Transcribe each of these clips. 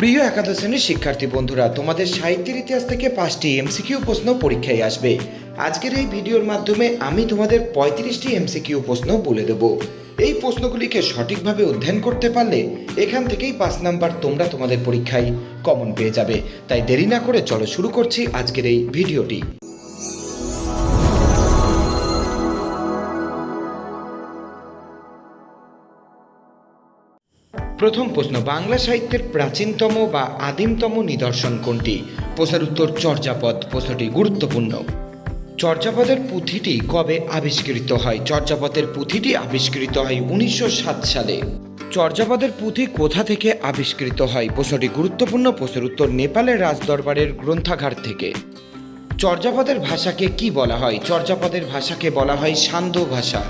প্রিয় একাদশ শ্রেণির শিক্ষার্থী বন্ধুরা, তোমাদের সাহিত্যের ইতিহাস থেকে পাঁচটি এমসিকিউ প্রশ্ন পরীক্ষায় আসবে। আজকের এই ভিডিওর মাধ্যমে আমি তোমাদের পঁয়ত্রিশটি এমসিকিউ প্রশ্ন বলে দেব। এই প্রশ্নগুলিকে সঠিকভাবে অধ্যয়ন করতে পারলে এখান থেকেই পাঁচ নাম্বার তোমরা তোমাদের পরীক্ষায় কমন পেয়ে যাবে। তাই দেরি না করে চলো শুরু করছি আজকের এই ভিডিওটি। প্রথম প্রশ্ন, বাংলা সাহিত্যের প্রাচীনতম বা আদিমতম নিদর্শন কোনটি? প্রশ্নের উত্তর চর্যাপদ, প্রশ্নটি গুরুত্বপূর্ণ। চর্যাপদের পুঁথিটি কবে আবিষ্কৃত হয়? চর্যাপদের পুঁথিটি আবিষ্কৃত হয় উনিশশো সাত সালে। চর্যাপদের পুঁথি কোথা থেকে আবিষ্কৃত হয়? প্রশ্নটি গুরুত্বপূর্ণ, প্রশ্নের উত্তর নেপালের রাজদরবারের গ্রন্থাগার থেকে। চর্যাপদের ভাষাকে কি বলা হয়? চর্যাপদের ভাষাকে বলা হয় সান্ধ্য ভাষা।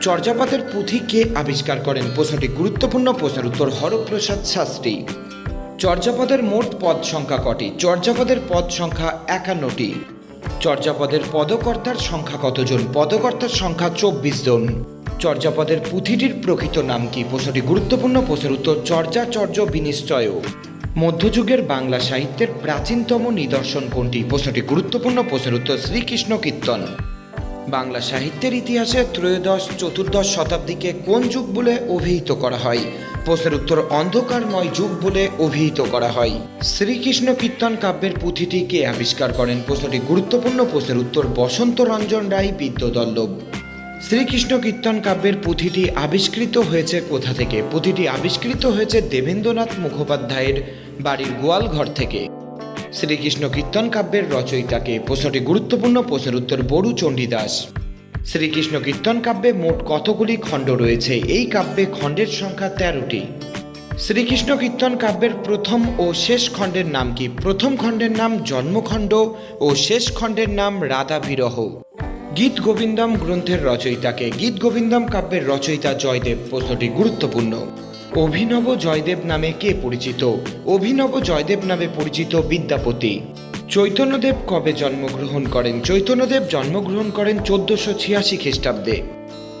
চর্যাপদের পুঁথি কে আবিষ্কার করেন? প্রশ্নটি গুরুত্বপূর্ণ প্রশ্নের উত্তর হরপ্রসাদ শাস্ত্রী। চর্যাপদের মোট পদ সংখ্যা কটি? চর্যাপদের পদ সংখ্যা একান্নটি। চর্যাপদের পদকর্তার সংখ্যা কতজন? পদকর্তার সংখ্যা চব্বিশ জন। চর্যাপদের পুঁথিটির প্রকৃত নাম কি? প্রশ্নটি গুরুত্বপূর্ণ প্রশ্নের উত্তর চর্যাচর্য বিনিশ্চয় মধ্যযুগের বাংলা সাহিত্যের প্রাচীনতম নিদর্শন কোনটি? প্রশ্নটি গুরুত্বপূর্ণ প্রশ্নের উত্তর শ্রীকৃষ্ণ কীর্তন। বাংলা সাহিত্যের ইতিহাসে ত্রয়োদশ, চতুর্দশ শতাব্দীকে কোন যুগ বলে অভিহিত করা হয়? প্রশ্নের উত্তর, অন্ধকারময় যুগ বলে অভিহিত করা হয়। শ্রীকৃষ্ণ কীর্তন কাব্যের পুঁথিটি কে আবিষ্কার করেন? প্রশ্নটি গুরুত্বপূর্ণ। প্রশ্নের উত্তর, বসন্ত রঞ্জন রায়, বিদ্যদল্লভ। শ্রীকৃষ্ণ কীর্তন কাব্যের পুঁথিটি আবিষ্কৃত হয়েছে কোথা থেকে? পুঁথিটি আবিষ্কৃত হয়েছে দেবেন্দ্রনাথ মুখোপাধ্যায়ের বাড়ির গোয়ালঘর থেকে। শ্রীকৃষ্ণ কীর্তন কাব্যের রচয়িতাকে প্রশ্নটি গুরুত্বপূর্ণ প্রশ্নের উত্তর বড়ু চণ্ডীদাস। শ্রীকৃষ্ণ কীর্তন কাব্যে মোট কতগুলি খণ্ড রয়েছে? এই কাব্যে খণ্ডের সংখ্যা তেরোটি। শ্রীকৃষ্ণ কীর্তন কাব্যের প্রথম ও শেষ খণ্ডের নাম কি? প্রথম খণ্ডের নাম জন্মখণ্ড ও শেষ খণ্ডের নাম রাধা বিরহ গীত গোবিন্দম গ্রন্থের রচয়িতাকে গীত গোবিন্দম কাব্যের রচয়িতা জয়দেব প্রশ্নটি গুরুত্বপূর্ণ। অভিনব জয়দেব নামে কে পরিচিত? অভিনব জয়দেব নামে পরিচিত বিদ্যাপতি। চৈতন্যদেব কবে জন্মগ্রহণ করেন? চৈতন্যদেব জন্মগ্রহণ করেন চোদ্দশো ছিয়াশি খ্রিস্টাব্দে।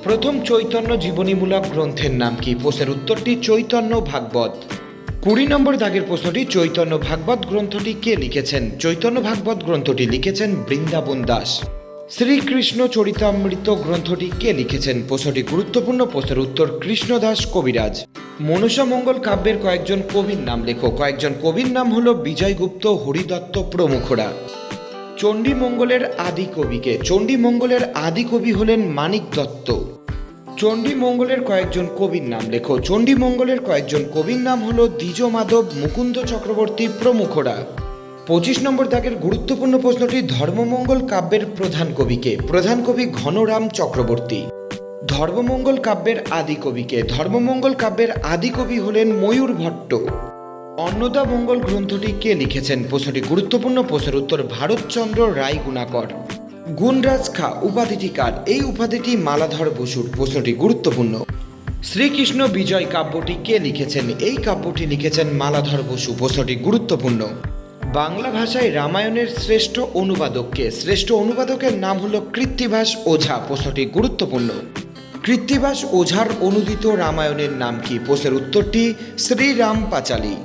প্রথম চৈতন্য জীবনীমূলক গ্রন্থের নাম কি? প্রশ্নের উত্তরটি চৈতন্য ভাগবত। কুড়ি নম্বর দাগের প্রশ্নটি চৈতন্য ভাগবত গ্রন্থটি কে লিখেছেন? চৈতন্য ভাগবত গ্রন্থটি লিখেছেন বৃন্দাবন দাস। শ্রীকৃষ্ণ চরিতামৃত গ্রন্থটি কে লিখেছেন? প্রশ্নটি গুরুত্বপূর্ণ প্রশ্নের উত্তর কৃষ্ণদাস কবিরাজ। মনসা মঙ্গল কাব্যের কয়েকজন কবির নাম লেখো। কয়েকজন কবির নাম হলো বিজয়গুপ্ত হরিদত্ত প্রমুখরা। চণ্ডীমঙ্গলের আদি কবিকে। চণ্ডীমঙ্গলের আদি কবি হলেন মানিক দত্ত। চণ্ডীমঙ্গলের কয়েকজন কবির নাম লেখো। চণ্ডীমঙ্গলের কয়েকজন কবির নাম হল দ্বিজ মাধব মুকুন্দ চক্রবর্তী প্রমুখরা। পঁচিশ নম্বর দাগের গুরুত্বপূর্ণ প্রশ্নটি ধর্মমঙ্গল কাব্যের প্রধান কবিকে। প্রধান কবি ঘনরাম চক্রবর্তী। ধর্মমঙ্গল কাব্যের আদি কবিকে। ধর্মমঙ্গল কাব্যের আদি কবি হলেন ময়ূর ভট্ট। অন্নদা মঙ্গল গ্রন্থটি কে লিখেছেন? প্রশ্নটি গুরুত্বপূর্ণ প্রশ্নের উত্তর ভারতচন্দ্র রায় গুণাকর গুণরাজ খা, উপাধিটি কার? এই উপাধিটি মালাধর বসুর। প্রশ্নটি গুরুত্বপূর্ণ। শ্রীকৃষ্ণ বিজয় কাব্যটি কে লিখেছেন? এই কাব্যটি লিখেছেন মালাধর বসু। প্রশ্নটি গুরুত্বপূর্ণ। বাংলা ভাষায় রামায়ণের শ্রেষ্ঠ অনুবাদককে, শ্রেষ্ঠ অনুবাদকের নাম হল কৃত্তিবাস ওঝা। প্রশ্নটি গুরুত্বপূর্ণ। কৃত্তিবাস ওঝার অনুদিত রামায়ণের নাম কি? প্রশ্নের উত্তরটি শ্রীরাম পাঁচালী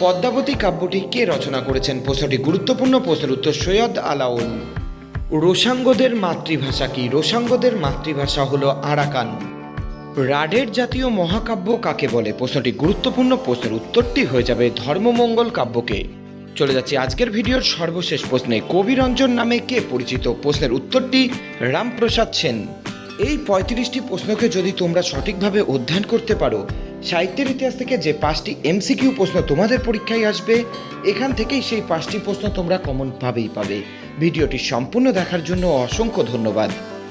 পদ্মাবতী কাব্যটি কে রচনা করেছেন? প্রশ্নটি গুরুত্বপূর্ণ। প্রশ্নের উত্তর সৈয়দ আলাউল। রোসাঙ্গদের মাতৃভাষা কি? রোসাঙ্গদের মাতৃভাষা হল আরাকান। রাডের জাতীয় মহাকাব্য কাকে বলে? প্রশ্নটি গুরুত্বপূর্ণ। প্রশ্নের উত্তরটি হয়ে যাবে ধর্মমঙ্গল কাব্যকে। চলে যাচ্ছি আজকের ভিডিওর সর্বশেষ প্রশ্নে। কবিরঞ্জন নামে কে পরিচিত? প্রশ্নের উত্তরটি রামপ্রসাদ সেন। এই পঁয়ত্রিশটি প্রশ্নকে যদি তোমরা সঠিকভাবে অধ্যয়ন করতে পারো, সাহিত্যের ইতিহাস থেকে যে পাঁচটি এমসিকিউ প্রশ্ন তোমাদের পরীক্ষায় আসবে, এখান থেকেই সেই পাঁচটি প্রশ্ন তোমরা কমন পাবেই পাবে। ভিডিওটি সম্পূর্ণ দেখার জন্য অসংখ্য ধন্যবাদ।